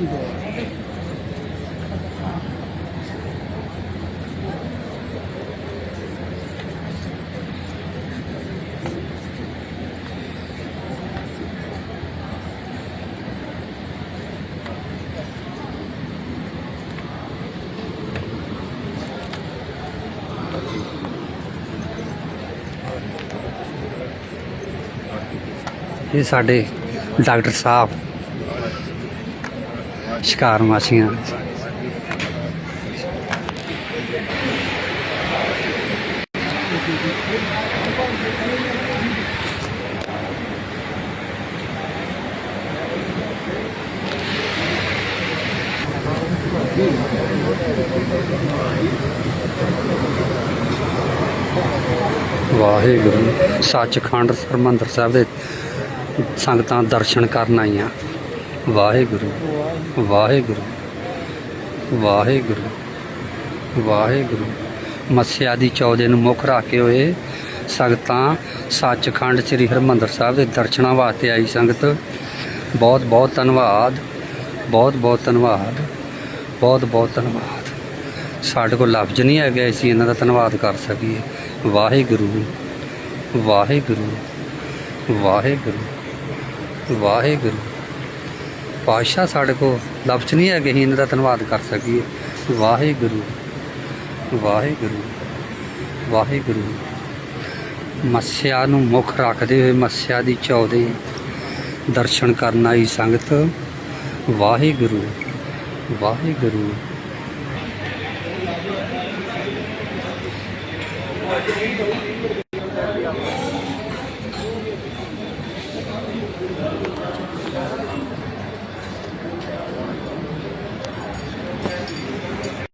ਇਹ ਸਾਡੇ ਡਾਕਟਰ ਸਾਹਿਬ ਸ਼ਿਕਾਰ ਮਾਸੀਆਂ। ਵਾਹਿਗੁਰੂ। ਸੱਚਖੰਡ ਹਰਿਮੰਦਰ ਸਾਹਿਬ ਦੇ ਸੰਗਤਾਂ ਦਰਸ਼ਨ ਕਰਨ ਆਈਆਂ। ਵਾਹਿਗੁਰੂ ਵਾਹਿਗੁਰੂ ਵਾਹਿਗੁਰੂ ਵਾਹਿਗੁਰੂ। ਮੱਸਿਆ ਦੀ ਚੌਦੇ ਨੂੰ ਮੁੱਖ ਰੱਖ ਕੇ ਹੋਏ ਸੰਗਤਾਂ ਸੱਚਖੰਡ ਸ੍ਰੀ ਹਰਿਮੰਦਰ ਸਾਹਿਬ ਦੇ ਦਰਸ਼ਨਾਂ ਵਾਸਤੇ ਆਈ ਸੰਗਤ। ਬਹੁਤ ਬਹੁਤ ਧੰਨਵਾਦ, ਬਹੁਤ ਬਹੁਤ ਧੰਨਵਾਦ, ਬਹੁਤ ਬਹੁਤ ਧੰਨਵਾਦ। ਸਾਡੇ ਕੋਲ ਲਫ਼ਜ਼ ਨਹੀਂ ਹੈਗੇ, ਅਸੀਂ ਇਹਨਾਂ ਦਾ ਧੰਨਵਾਦ ਕਰ ਸਕੀਏ। ਵਾਹਿਗੁਰੂ ਵਾਹਿਗੁਰੂ ਵਾਹਿਗੁਰੂ ਵਾਹਿਗੁਰੂ। ਪਾਤਸ਼ਾਹ ਸਾਡੇ ਕੋਲ ਲਫ਼ਜ਼ ਨਹੀਂ ਹੈਗੇ, ਅਸੀਂ ਇਹਨਾਂ ਦਾ ਧੰਨਵਾਦ ਕਰ ਸਕੀਏ। ਵਾਹਿਗੁਰੂ ਵਾਹਿਗੁਰੂ ਵਾਹਿਗੁਰੂ। ਮੱਸਿਆ ਨੂੰ ਮੁੱਖ ਰੱਖਦੇ ਹੋਏ ਮੱਸਿਆ ਦੀ ਚੌਦੇ ਦਰਸ਼ਨ ਕਰਨ ਆਈ ਸੰਗਤ। ਵਾਹਿਗੁਰੂ ਵਾਹਿਗੁਰੂ।